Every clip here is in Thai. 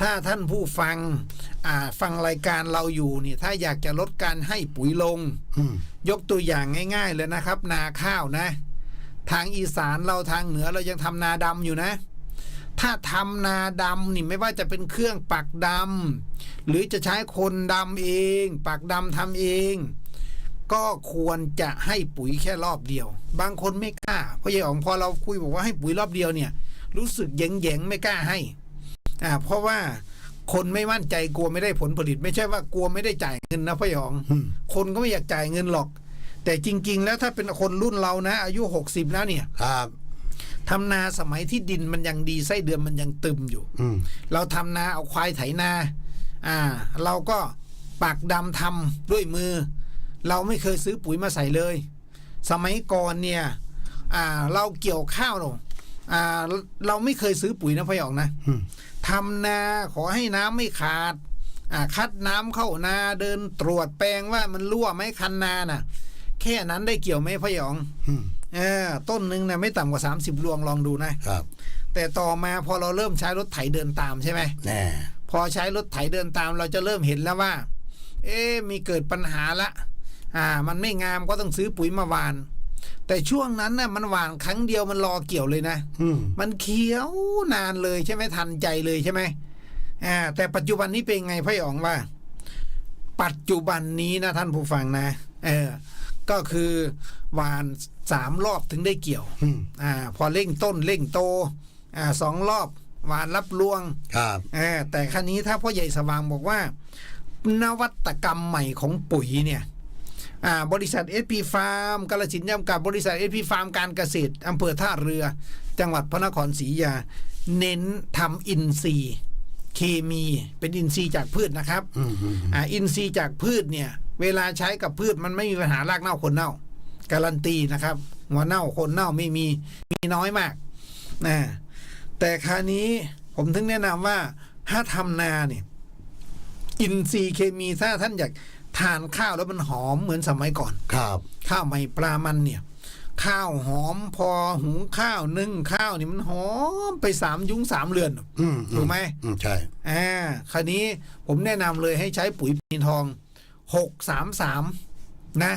ถ้าท่านผู้ฟังอ่าฟังรายการเราอยู่นี่ถ้าอยากจะลดการให้ปุ๋ยลงอืมยกตัวอย่างง่าย ๆ เลยนะครับ นาข้าวนะ ทางอีสานเราทางเหนือเรายังทำนาดำอยู่นะ ถ้าทำนาดำนี่ไม่ว่าจะเป็นเครื่องปักดำหรือจะใช้คนดำเอง ปักดำทำเอง ก็ควรจะให้ปุ๋ยแค่รอบเดียว บางคนไม่กล้าเพราะยายอ๋องพอเราคุยบอกว่าให้ปุ๋ยรอบเดียวเนี่ย รู้สึกแยงๆไม่กล้าให้ อ่าเพราะว่าคนไม่มั่นใจกลัวไม่ได้ผลผลิต ไม่ใช่ว่ากลัวไม่ได้จ่ายเงินนะพ่อหยองอืมคนก็ไม่อยากจ่ายเงินหรอก แต่จริง ๆ แล้วถ้าเป็นคนรุ่นเรานะ อายุหกสิบแล้วเนี่ยครับทำนาสมัยที่ดินมันยังดีไส้เดือนมันยังตึมอยู่อืมเราทำนาเอาควายไถนา อ่า เราก็ปักดำทำด้วยมือ เราไม่เคยซื้อปุ๋ยมาใส่เลย สมัยก่อนเนี่ย อ่า เราเกี่ยวข้าวหรออ่า เราไม่เคยซื้อปุ๋ยนะพ่อหยองนะอืม ทำนาขอให้น้ำไม่ขาดอ่าคัดน้ำเข้านาเดินตรวจแปลงว่ามันรั่วไหมคันนาน่ะ แค่นั้นได้เกี่ยวไหมพ่อหยองอืมเออต้นหนึ่งนะไม่ต่ำกว่า 30 รวงลองดูนะครับ แต่ต่อมาพอเราเริ่มใช้รถไถเดินตามใช่ไหมแน่พอใช้รถไถเดินตามเราจะเริ่มเห็นแล้วว่า เอ๊ะมีเกิดปัญหาละ อ่า มันไม่งามก็ต้องซื้อปุ๋ยมาหวาน แต่ช่วงนั้นน่ะมันหวานครั้งเดียวมันรอเกี่ยวเลยนะอืมมันเขียวนานเลยใช่ไหมทันใจเลยใช่ไหมอ่า แต่ปัจจุบันนี้เป็นไงพ่อหยองว่า ปัจจุบันนี้นะท่านผู้ฟังนะเออ ก็คือหวานสามรอบถึงได้เกี่ยวอืมอ่า พอเร่งต้นเร่งโต อ่าสองรอบหวานรับลวง ครับเออแต่ครั้นี้ถ้าพ่อใหญ่สว่างบอกว่า นวัตกรรมใหม่ของปุ๋ยเนี่ยอ่า บริษัทเอสพีฟาร์มกาลสินธุ์จำกัดบริษัทเอสพีฟาร์มการเกษตรอำเภอท่าเรือ จังหวัดพระนครศรีอยุธยา เน้นทำอินทรีย์เคมีเป็นอินทรีย์จากพืชนะครับอืมอืมอ่าอินทรีย์จากพืชเนี่ย เวลาใช้กับพืชมันไม่มีปัญหารากเน่าคนเน่า การันตีนะครับหัวเน่าคนเน่าไม่มีมีน้อยมากนะแต่คราวนี้ผมถึงแนะนำว่าถ้าทำนาเนี่ย อินทรีย์เคมีถ้าท่านอยาก ทานข้าวแล้วมันหอมเหมือนสมัยก่อน ครับ ข้าวใหม่ปลามันเนี่ย ข้าวหอมพอหุงข้าวนึ่งข้าวนี่มันหอมไปสามยุ้งสามเรือนอืมถูกไหมอืมใช่อ่าคราวนี้ผมแนะนำเลยให้ใช้ปุ๋ยปีนทองหกสามสามนะ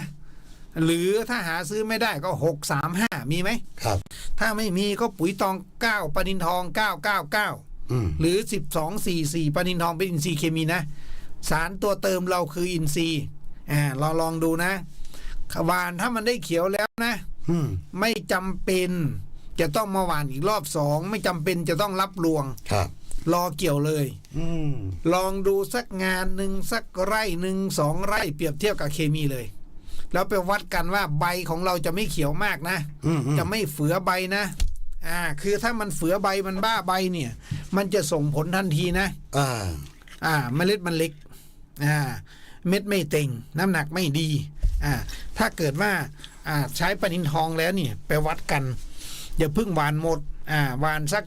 หรือถ้าหาซื้อไม่ได้ก็หกสามห้ามีไหม ครับ ถ้าไม่มีก็ปุ๋ยตองเก้าปนินทองเก้าเก้าเก้าอืมหรือสิบสองสี่สี่ปนินทองเป็นอินทรีย์เคมีนะ สารตัวเติมเราคืออินทรีย์อ่าเราลองดูนะหวานถ้ามันได้เขียวแล้วนะอืมไม่จำเป็นจะต้องมาหวานอีกรอบสองไม่จำเป็นจะต้องรับรวงครับ รอเกี่ยวเลย อืมลองดูสักงานหนึ่งสักไร่หนึ่งสองไร่เปรียบเทียบกับเคมีเลย แล้วไปวัดกันว่าใบของเราจะไม่เขียวมากนะอืมอืมจะไม่เฝือใบนะอ่า คือถ้ามันเฝือใบมันบ้าใบเนี่ย มันจะส่งผลทันทีนะอ่า อ่าเมล็ดมันเล็กอ่า เม็ดไม่เต็ง น้ำหนักไม่ดีอ่าถ้าเกิดว่าอ่าใช้ปนินทองแล้วเนี่ยไปวัดกัน อย่าเพิ่งหวานหมดอ่าหวานสัก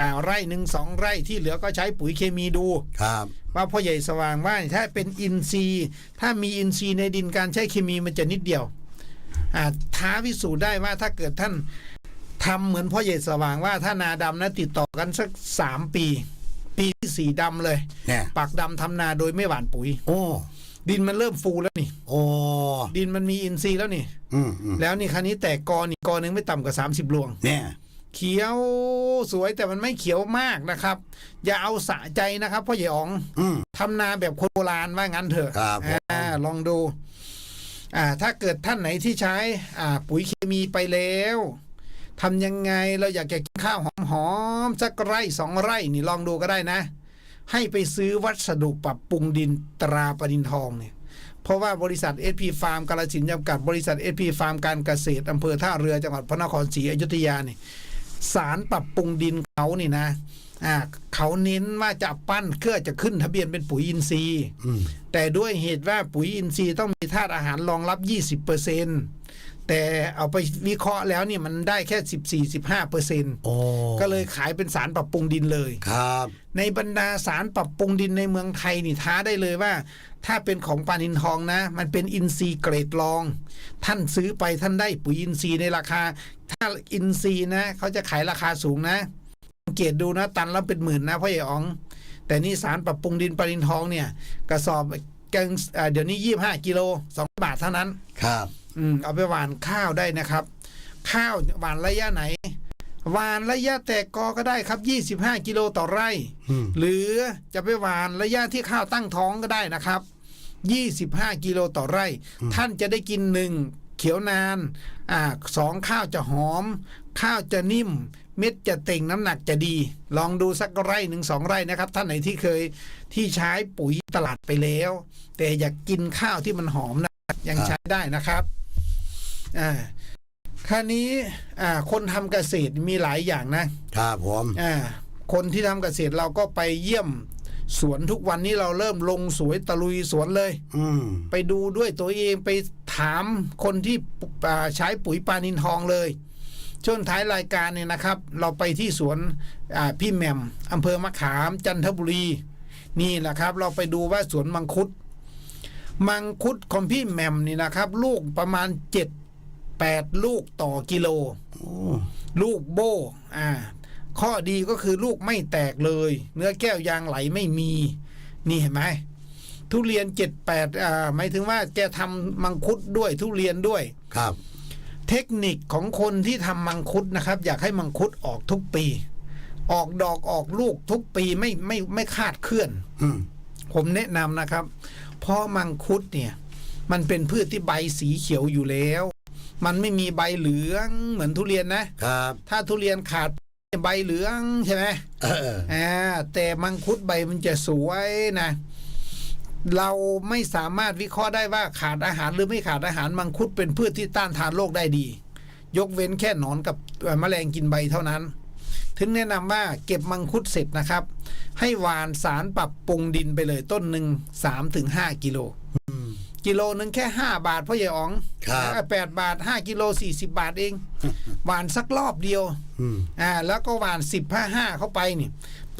อ่าไร่หนึ่งสองไร่ที่เหลือก็ใช้ปุ๋ยเคมีดูครับว่าพ่อใหญ่สว่างว่าถ้าเป็นอินทรีย์ ถ้ามีอินทรีย์ในดินการใช้เคมีมันจะนิดเดียวอ่าท้าพิสูจน์ได้ว่าถ้าเกิดท่านทำเหมือนพ่อใหญ่สว่างว่าถ้านาดำนะติดต่อกันสักสามปี ปีที่สี่ดำเลยเนี่ยปักดำทำนาโดยไม่หว่านปุ๋ย โอ้ดินมันเริ่มฟูแล้วนี่ โอ้ดินมันมีอินทรีย์แล้วนี่ อืมอืมแล้วนี่ครั้นี้แตกกอนี่กอหนึ่งไม่ต่ำกว่า 30รวง เนี่ยเขียวสวยแต่มันไม่เขียวมากนะครับ อย่าเอาสะใจนะครับพ่อใหญ่อ๋องอืม ทำนาแบบคนโบราณว่างั้นเถอะครับผม อ่าลองดู อ่า ถ้าเกิดท่านไหนที่ใช้ อ่า ปุ๋ยเคมีไปแล้ว ทำยังไงเราอยากจะกินข้าวหอมๆสักไร่สองไร่นี่ลองดูก็ได้นะ ให้ไปซื้อวัสดุปรับปรุงดินตราปดินทองเนี่ยเพราะว่าบริษัท SP Farm กาลสินธุ์จำกัดบริษัท SP Farm การเกษตรอำเภอท่าเรือจังหวัดพระนครศรีอยุธยาเนี่ยสารปรับปรุงดินเขานี่นะอ่าเขาเน้นว่าจะปั้นเพื่อจะขึ้นทะเบียนเป็นปุ๋ยอินทรีย์อืมแต่ด้วยเหตุว่าปุ๋ยอินทรีย์ต้องมีธาตุอาหารรองรับ 20% แต่เอาไปวิเคราะห์แล้วเนี่ยมันได้แค่ 14-15%โอ้ก็เลยขายเป็นสารปรับปรุงดินเลยครับ ในบรรดาสารปรับปรุงดินในเมืองไทยนี่ท้าได้เลยว่า ถ้าเป็นของปานินทองนะ มันเป็นอินทรีย์เกรดรอง ท่านซื้อไปท่านได้ปุ๋ยอินทรีย์ในราคา ถ้าอินทรีย์นะเขาจะขายราคาสูงนะสังเกตดูนะตันละเป็นหมื่นนะพ่อใหญ่อ๋อง แต่นี่สารปรับปรุงดินปรินทองเนี่ยกระสอบแกงอ่าเดี๋ยวนี้ยี่ห้ากิโลสองบาทเท่านั้นครับ อืมเอาไปหว่านข้าวได้นะครับ ข้าวหว่านระยะไหนหว่านระยะแตกกอก็ได้ครับ 25 กิโลต่อไร่อืมหรือจะไปหว่านระยะที่ข้าวตั้งท้องก็ได้นะครับ 25 กิโลต่อไร่ ท่านจะได้กินหนึ่งเขียวนานอ่าสองข้าวจะหอม ข้าวจะนิ่ม เม็ดจะเต่งน้ำหนักจะดี ลองดูสักไร่หนึ่งสองไร่นะครับ ท่านไหนที่เคยที่ใช้ปุ๋ยตลาดไปแล้ว แต่อยากกินข้าวที่มันหอมนะยังใช้ได้นะครับ อ่าคราวนี้อ่าคนทำเกษตรมีหลายอย่างนะครับผมอ่าคนที่ทำเกษตรเราก็ไปเยี่ยมสวนทุกวันนี้เราเริ่มลงสวยตะลุยสวนเลย อืมไปดูด้วยตัวเองไปถามคนที่อ่าใช้ปุ๋ยปลานินทองเลยช่วงท้ายรายการเนี่ยนะครับ เราไปที่สวนอ่าพี่แหม่มอำเภอมะขามจันทบุรี นี่แหละครับ เราไปดูว่าสวนมังคุด มังคุดของพี่แหม่มนี่นะครับ ลูกประมาณเจ็ด แปดลูกต่อกิโลโอ้ลูกโบอ่า ข้อดีก็คือลูกไม่แตกเลย เนื้อแก้วยางไหลไม่มี นี่เห็นไหมทุเรียนเจ็ดแปดอ่าหมายถึงว่าแกทำมังคุดด้วยทุเรียนด้วยครับ เทคนิคของคนที่ทำมังคุดนะครับ อยากให้มังคุดออกทุกปี ออกดอกออกลูกทุกปีไม่ไม่ไม่คาดเคลื่อนอืมผมแนะนำนะครับ เพราะมังคุดเนี่ย มันเป็นพืชที่ใบสีเขียวอยู่แล้ว มันไม่มีใบเหลืองเหมือนทุเรียนนะครับ ถ้าทุเรียนขาดใบเหลืองใช่ไหมเอออ่าแต่มังคุดใบมันจะสวยนะ เราไม่สามารถวิเคราะห์ได้ว่าขาดอาหารหรือไม่ขาดอาหารมังคุดเป็นพืชที่ต้านทานโรคได้ดี ยกเว้นแค่หนอนกับเอ่อแมลงกินใบเท่านั้น ถึงแนะนำว่าเก็บมังคุดเสร็จนะครับ ให้หวานสารปรับปรุงดินไปเลยต้นหนึ่งสามถึงห้ากิโลอืม กิโลหนึ่งแค่ห้าบาทพ่อใหญ่อ๋องครับแปดบาทห้ากิโลสี่สิบาทเอง หวานสักรอบเดียวอืมอ่าแล้วก็หวานสิบห้าห้าเข้าไปนี่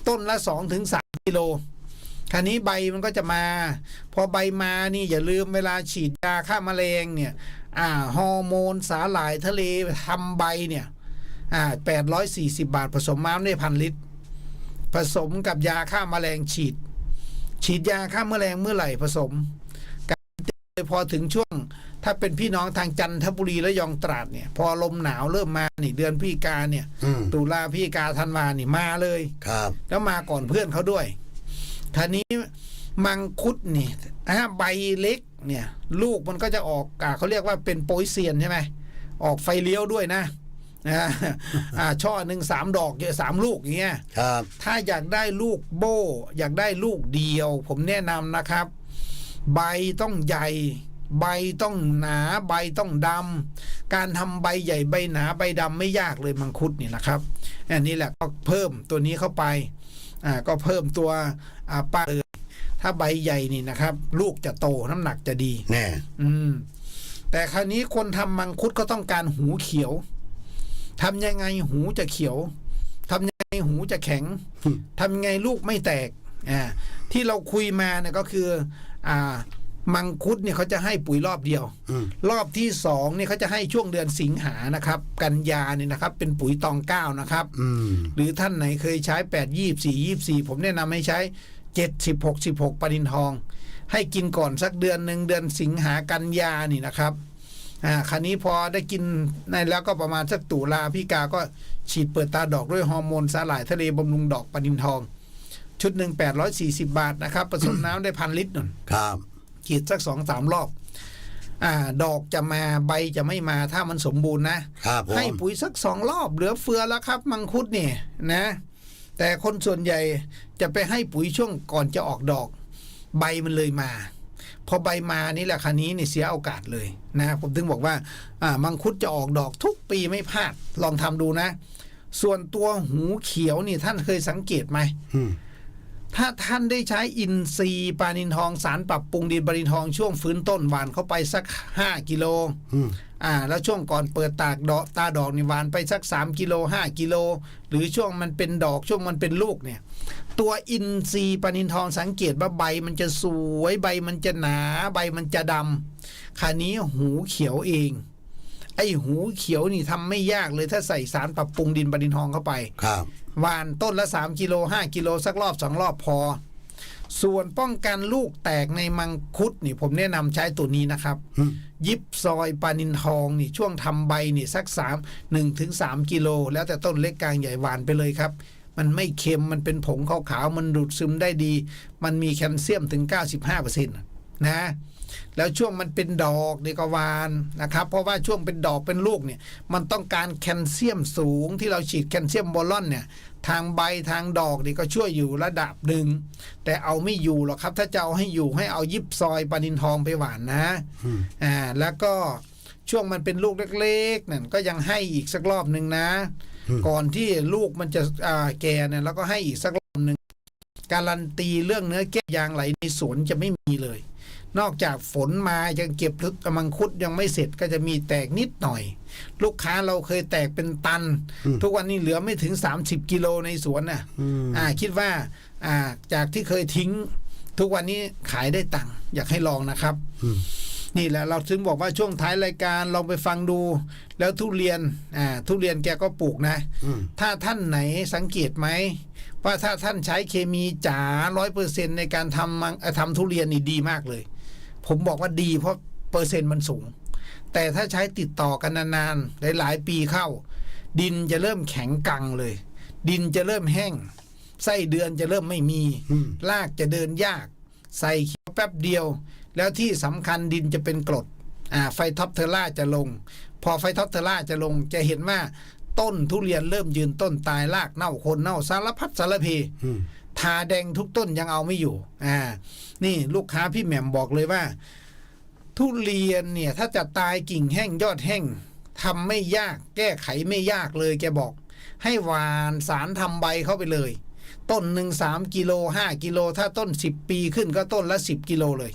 ต้นละสองถึงสามกิโลคราวนี้ใบมันก็จะมา พอใบมานี่อย่าลืมเวลาฉีดยาฆ่าแมลงเนี่ยอ่าฮอร์โมนสาหร่ายทะเลทำใบเนี่ยอ่าแปดร้อยสี่สิบาท ผสมน้ำได้พันลิตร ผสมกับยาฆ่าแมลงฉีด ฉีดยาฆ่าแมลงเมื่อไหร่ผสม กันพอถึงช่วง ถ้าเป็นพี่น้องทางจันทบุรีและยองตราดเนี่ย พอลมหนาวเริ่มมานี่เดือนพฤศจิกาเนี่ย อืมตุลาพฤศจิกาธันวานี่มาเลย ครับ แล้วมาก่อนเพื่อนเขาด้วยทีนี้มังคุดนี่อ่าใบเล็กเนี่ย ลูกมันก็จะออกอ่าเขาเรียกว่าเป็นโปยเซียนใช่ไหม ออกไฟเลี้ยวด้วยนะอ่าอ่าช่อหนึ่งสามดอกเยอะสามลูกอย่างเงี้ย ครับ ถ้าอยากได้ลูกโบอยากได้ลูกเดียว ผมแนะนำนะครับ ใบต้องใหญ่ ใบต้องหนาใบต้องดำการทำใบใหญ่ใบหนาใบดำไม่ยากเลยมังคุดนี่นะครับอันนี้แหละก็เพิ่มตัวนี้เข้าไปอ่าก็เพิ่มตัวอ่าปลาเลยถ้าใบใหญ่นี่นะครับ ลูกจะโตน้ำหนักจะดีแน่อืมแต่คราวนี้คนทำมังคุดก็ต้องการหูเขียวทำยังไงหูจะเขียวทำยังไงหูจะแข็งอืมทำยังไงลูกไม่แตกอ่า ที่เราคุยมาเนี่ยก็คือ อ่า มังคุดเนี่ยเขาจะให้ปุ๋ยรอบเดียวอืมรอบที่สองเนี่ยเขาจะให้ช่วงเดือนสิงหานะครับ กันยาเนี่ยนะครับ เป็นปุ๋ยตองเก้านะครับอืมหรือท่านไหนเคยใช้แปดยี่สี่ยี่สี่ผมแนะนำให้ใช้เจ็ดสิบหกสิบหกปรินทอง ให้กินก่อนสักเดือนหนึ่งเดือนสิงหากันยานี่นะครับอ่าคราวนี้พอได้กินในแล้วก็ประมาณสักตุลาพี่กาก็ฉีดเปิดตาดอกด้วยฮอร์โมนสาหร่ายทะเลบำรุงดอกปรินทอง ชุดหนึ่งแปดร้อยสี่สิบาทนะครับผสมน้ำได้พันลิตรหนุนครับฉีดสักสองสามรอบอ่า ดอกจะมาใบจะไม่มาถ้ามันสมบูรณ์นะครับผมให้ปุ๋ยสักสองรอบเหลือเฟือแล้วครับ มังคุดเนี่ยนะ แต่คนส่วนใหญ่จะไปให้ปุ๋ยช่วงก่อนจะออกดอก ใบมันเลยมา พอใบมานี่แหละคันนี้เนี่ยเสียโอกาสเลยนะผมถึงบอกว่าอ่ามังคุดจะออกดอกทุกปีไม่พลาดลองทำดูนะ ส่วนตัวหูเขียวนี่ท่านเคยสังเกตไหมอืม ถ้าท่านได้ใช้อินทรีย์ปลานินทองสารปรับปรุงดินปลานินทองช่วงฟื้นต้นหวานเข้าไปสัก 5 กิโลอืมอ่า แล้วช่วงก่อนเปิดตากดอกตาดอกนี่หวานไปสัก 3 กิโล 5 กิโล หรือช่วงมันเป็นดอกช่วงมันเป็นลูกเนี่ย ตัวอินทรีย์ปลานินทองสังเกตว่าใบมันจะสวยใบมันจะหนา ใบมันจะดำคราวนี้หูเขียวเอง ไอไอ้หูเขียวนี่ทำไม่ยากเลยถ้าใส่สารปรับปรุงดินปดินทองเข้าไป ครับหวานต้นละ 3กิโล5กิโลสักรอบสองรอบพอ ส่วนป้องกันลูกแตกในมังคุดนี่ผมแนะนำใช้ตัวนี้นะครับอืมยิบซอยปานินทองนี่ช่วงทำใบนี่สักสามหนึ่งถึงสามกิโล แล้วแต่ต้นเล็กกลางใหญ่หวานไปเลยครับ มันไม่เค็มมันเป็นผงขาวๆมันดูดซึมได้ดี มันมีแคลเซียมถึง 95%นะ แล้วช่วงมันเป็นดอกนี่ก็หวานนะครับ เพราะว่าช่วงเป็นดอกเป็นลูกเนี่ยมันต้องการแคลเซียมสูงที่เราฉีดแคลเซียมโบอลอนเนี่ยทางใบทางดอกนี่ก็ช่วยอยู่ระดับหนึ่งแต่เอาไม่อยู่หรอกครับ ถ้าจะเอาให้อยู่ให้เอายิบซอยปานินทองไปหวานนะอืมอ่าแล้วก็ช่วงมันเป็นลูกเล็กๆนั่นก็ยังให้อีกสักรอบหนึ่งนะ ก่อนที่ลูกมันจะอ่าแก่เนี่ยแล้วก็ให้อีกสักรอบหนึ่งการันตีเรื่องเนื้อแก้วยางไหลในสวนจะไม่มีเลย นอกจากฝนมายังเก็บทุกมังคุดยังไม่เสร็จก็จะมีแตกนิดหน่อย ลูกค้าเราเคยแตกเป็นตันอืมทุกวันนี้เหลือไม่ถึง 30 กิโลในสวนน่ะอืมอ่าคิดว่าอ่าจากที่เคยทิ้ง ทุกวันนี้ขายได้ตังค์อยากให้ลองนะครับอืมนี่แหละเราถึงบอกว่าช่วงท้ายรายการลองไปฟังดู แล้วทุเรียนอ่าทุเรียนแกก็ปลูกนะอืมถ้าท่านไหนสังเกตไหมว่าถ้าท่านใช้เคมีจ๋าร้อยเปอร์เซ็นในการทำมังเอ่อทำทุเรียนนี่ดีมากเลย ผมบอกว่าดีเพราะเปอร์เซ็นต์มันสูง แต่ถ้าใช้ติดต่อกันนานๆหลายๆปีเข้า ดินจะเริ่มแข็งกังเลย ดินจะเริ่มแห้งไส้เดือนจะเริ่มไม่มีอืมลากจะเดินยาก ใส่เขียวแป๊บเดียว แล้วที่สำคัญดินจะเป็นกรดอ่าไฟท็อปเทอร่าจะลง พอไฟท็อปเทอร่าจะลงจะเห็นว่าต้นทุเรียนเริ่มยืนต้นตายรากเน่าโคนเน่าสารพัดสารเพอืม ทาแดงทุกต้นยังเอาไม่อยู่ อ่า นี่ลูกค้าพี่แหม่มบอกเลยว่า ทุเรียนเนี่ย ถ้าจะตายกิ่งแห้งยอดแห้งทำไม่ยาก แก้ไขไม่ยากเลยแกบอก ให้หวานสารทำใบเข้าไปเลย ต้นหนึ่งสามกิโลห้ากิโลถ้าต้นสิบปีขึ้นก็ต้นละสิบกิโลเลย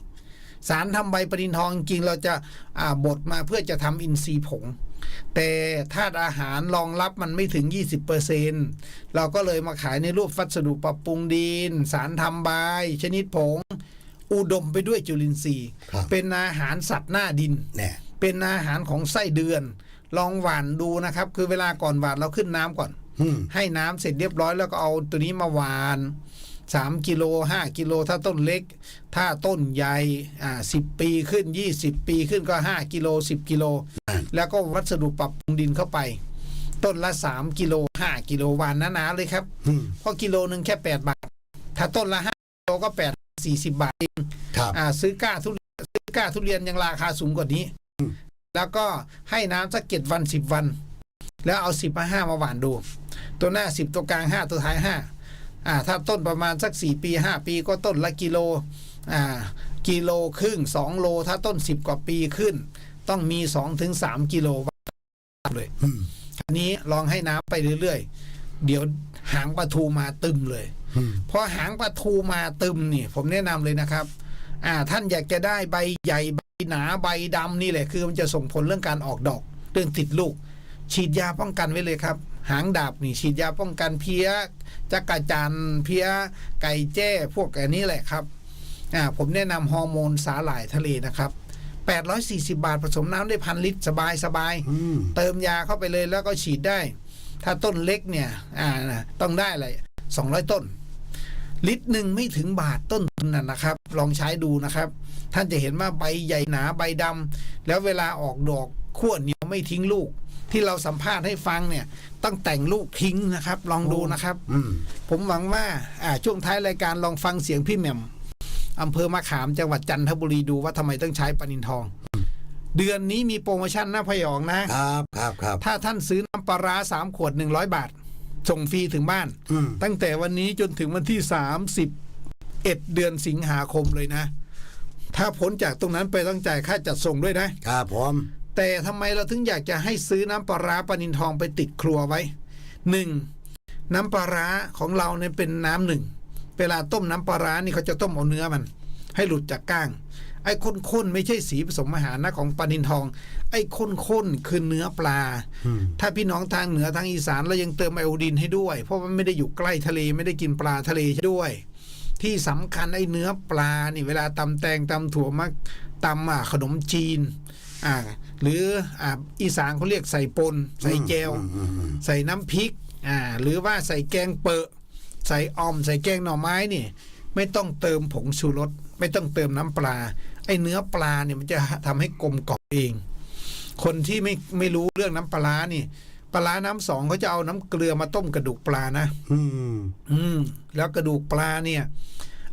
สารทำใบปรินทองจริงเราจะอ่าบดมาเพื่อจะทำอินทรีย์ผง แต่ธาตุอาหารรองรับมันไม่ถึง 20%เราก็เลยมาขายในรูปวัสดุปรับปรุงดิน สารทำใบชนิดผง อุดมไปด้วยจุลินทรีย์ครับเป็นอาหารสัตว์หน้าดินแน่เป็นอาหารของไส้เดือน ลองหว่านดูนะครับ คือเวลาก่อนหว่านเราขึ้นน้ำก่อนอืมให้น้ำเสร็จเรียบร้อยแล้วก็เอาตัวนี้มาหวาน สามกิโลห้ากิโลถ้าต้นเล็ก ถ้าต้นใหญ่อ่าสิบปีขึ้นยี่สิบปีขึ้นก็ห้ากิโลสิบกิโลแล้วก็วัสดุปรับปรุงดินเข้าไป ต้นละสามกิโลห้ากิโลหวานหนาๆเลยครับอืมเพราะกิโลหนึ่งแค่แปดบาท ถ้าต้นละห้ากิโลก็แปดสี่สิบบาทเองครับอ่าซื้อก้าทุเรียนซื้อก้าทุเรียนยังราคาสูงกว่านี้อืมแล้วก็ให้น้ำสักเจ็ดวันสิบวัน แล้วเอาสิบมาห้ามาหว่านดู ตัวหน้าสิบตัวกลางห้าตัวท้ายห้า อ่าถ้าต้นประมาณสักสี่ปีห้าปีก็ต้นละกิโลอ่ากิโลครึ่งสองโล ถ้าต้นสิบกว่าปีขึ้น ต้องมีสองถึงสามกิโลเลยอืมอันนี้ลองให้น้ำไปเรื่อยๆ เดี๋ยวหางปลาทูมาตึมเลยอืมพอหางปลาทูมาตึมนี่ ผมแนะนำเลยนะครับ อ่าท่านอยากจะได้ใบใหญ่ใบหนาใบดำนี่แหละคือมันจะส่งผลเรื่องการออกดอก เรื่องติดลูก ฉีดยาป้องกันไว้เลยครับ หางดาบนี่ฉีดยาป้องกันเพี้ยจักระจันทร์เพี้ยไก่แจ้พวกอันนี้แหละครับอ่าผมแนะนำฮอร์โมนสาหร่ายทะเลนะครับ840 บาทผสมน้ำได้พันลิตรสบายสบายๆอืมเติมยาเข้าไปเลยแล้วก็ฉีดได้ ถ้าต้นเล็กเนี่ย อ่านะต้องได้อะไรสองร้อยต้น ลิตรหนึ่งไม่ถึงบาทต้นทุนน่ะนะครับ ลองใช้ดูนะครับ ท่านจะเห็นว่าใบใหญ่หนาใบดำแล้วเวลาออกดอกขั้วเหนียวไม่ทิ้งลูก ที่เราสัมภาษณ์ให้ฟังเนี่ยต้องแต่งลูกทิ้งนะครับ ลองดูนะครับอืมผมหวังว่าอ่าช่วงท้ายรายการลองฟังเสียงพี่แหม่มอำเภอมะขามจังหวัดจันทบุรีดูว่าทำไมต้องใช้ปนินทอง เดือนนี้มีโปรโมชั่นหน้าพยองนะครับครับครับถ้าท่านซื้อน้ำปลาร้าสามขวดหนึ่งร้อยบาท ส่งฟรีถึงบ้านอืมตั้งแต่วันนี้จนถึงวันที่สามสิบเอ็ดเดือนสิงหาคมเลยนะ ถ้าพ้นจากตรงนั้นไปต้องจ่ายค่าจัดส่งด้วยนะครับผม แต่ทำไมเราถึงอยากจะให้ซื้อน้ำปลาร้าปลานินทองไปติดครัวไว้หนึ่งน้ำปลาร้าของเราเนี่ยเป็นน้ำหนึ่งเวลาต้มน้ำปลาร้านี่เขาจะต้มเอาเนื้อมัน ให้หลุดจากก้าง ไอ้ข้นๆไม่ใช่สีผสมอาหารนะของปลานินทอง ไอ้ข้นๆคือเนื้อปลาอืมถ้าพี่น้องทางเหนือทางอีสานเรายังเติมไอโอดีนให้ด้วย เพราะว่าไม่ได้อยู่ใกล้ทะเลไม่ได้กินปลาทะเลด้วยที่สำคัญไอ้เนื้อปลานี่เวลาตำแตงตำถั่วมักตำอะขนมจีน อ่า หรืออ่าอีสานเขาเรียกใส่ปน ใส่แจวอืมอืมอืมใส่น้ำพริก อ่า หรือว่าใส่แกงเปอะใส่ออม ใส่แกงหน่อไม้นี่ ไม่ต้องเติมผงชูรสไม่ต้องเติมน้ำปลา ไอ้เนื้อปลาเนี่ยมันจะทำให้กลมกล่อมเอง คนที่ไม่ไม่รู้เรื่องน้ำปลาร้านี่ปลาร้าน้ำสองเขาจะเอาน้ำเกลือมาต้มกระดูกปลานะ อืม อืม แล้วกระดูกปลาเนี่ย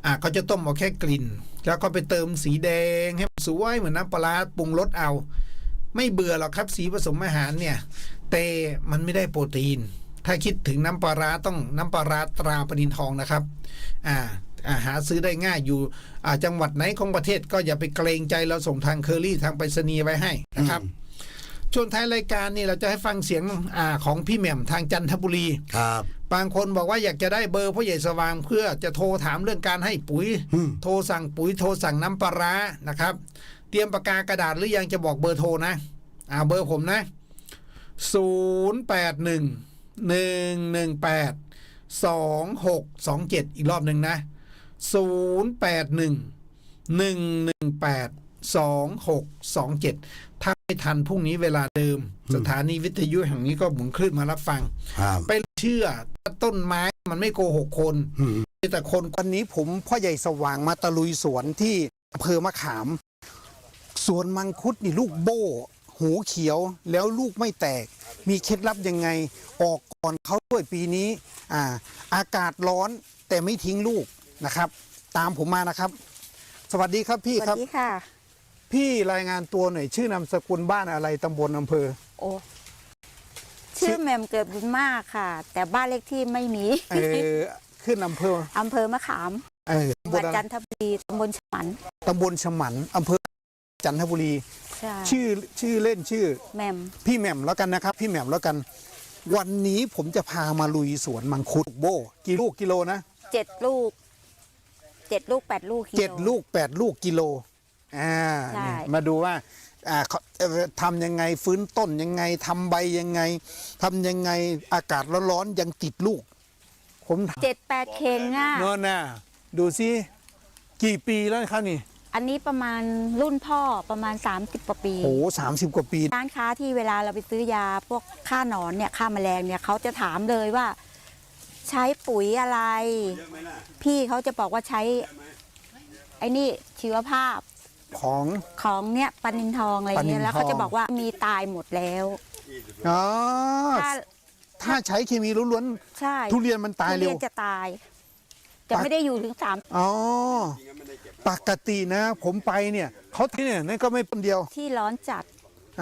อ่าเขาจะต้มเอาแค่กลิ่น แล้วก็ไปเติมสีแดงให้มันสวยเหมือนน้ำปลาร้าปรุงรสเอา ไม่เบื่อหรอกครับสีผสมอาหารเนี่ยแต่มันไม่ได้โปรตีน ถ้าคิดถึงน้ำปลาร้าต้องน้ำปลาร้าตราปนินทองนะครับอ่าอาหาซื้อได้ง่ายอยู่อ่าจังหวัดไหนของประเทศก็อย่าไปเกรงใจเราส่งทางเคอรี่ทางไปรษณีย์ไว้ให้นะครับ ช่วงท้ายรายการนี่เราจะให้ฟังเสียงอ่าของพี่แหม่มทางจันทบุรี ครับ บางคนบอกว่าอยากจะได้เบอร์พ่อใหญ่สว่างเพื่อจะโทรถามเรื่องการให้ปุ๋ย อืม โทรสั่งปุ๋ยโทรสั่งน้ำปลาร้านะครับ เตรียมปากกากระดาษหรือยังจะบอกเบอร์โทรนะ อ่าเบอร์ผมนะ 0 8 1 1 1 8 2 6 2 7 อีกรอบหนึ่งนะ 0 8 1 1 1 8 2 6 2 7ถ้าไม่ ทันพรุ่งนี้เวลาเดิม สถานีวิทยุแห่งนี้ก็หมุนคลื่นมารับฟังครับไปเชื่อต้นไม้มันไม่โกหกคนอืมแต่คนวันนี้ผมพ่อใหญ่สว่างมาตะลุยสวนที่อำเภอมะขาม สวนมังคุดนี่ลูกโบ้หูเขียวแล้วลูกไม่แตก มีเคล็ดลับยังไง ออกก่อนเขาด้วยปีนี้อ่าอากาศร้อนแต่ไม่ทิ้งลูกนะครับ ตามผมมานะครับ สวัสดีครับพี่สวัครับสดีค่ะ พี่รายงานตัวหน่อยชื่อนามสกุลบ้านอะไรตำบลอำเภอ โอ้ชื่อแหมมเกิดบุญมากค่ะ แต่บ้านเลขที่ไม่มีเออขึ้นอำเภออำเภอมะขามเออจัตำบลอะไรงหวัดจันทบุรีตำบลฉมันตำบลฉมันอำเภอจันทบุรีใช่ชื่อชื่อเล่นชื่อแหมมพี่แหม่มแล้วกันนะครับ พี่แหม่มแล้วกัน วันนี้ผมจะพามาลุยสวนมังคุดโบกี่ลูกกิโลนะเจ็ดลูกเจ็ดลูกแปดลูกเจ็ดลูกแปดลูกกิโล อ่าใช่เนี่ยมาดูว่าอ่าเขาเอ่อทำยังไงฟื้นต้นยังไงทำใบยังไงทำยังไงอากาศร้อนๆยังติดลูก ผมถามเจ็ดแปดเคงอะโน่นน่ะดูสิกี่ปีแล้วครับนี่อันนี้ประมาณรุ่นพ่อประมาณ 30กว่าปีโอ้สามสิบกว่าปี ร้านค้าที่เวลาเราไปซื้อยาพวกฆ่าหนอนเนี่ยฆ่าแมลงเนี่ยเขาจะถามเลยว่า ใช้ปุ๋ยอะไร พี่เขาจะบอกว่าใช้ ไอ้นี่ชีวภาพ ของ ของเนี่ยปลานินทองอะไรปลานิเงี้ลยแล้วทองเขาจะบอกว่ามีตายหมดแล้ว อ๋อถ้าถ้าใช้เคมีล้วนใช่ๆทุเรียนมันตายทุเร็เรีวนจะตาย จะไม่ได้อยู่ถึงสามอ๋อ ปกตินะ ผมไปเนี่ยเขาที่เนี่ยนั่นก็ไม่เป็นเดียวที่ร้อนจัด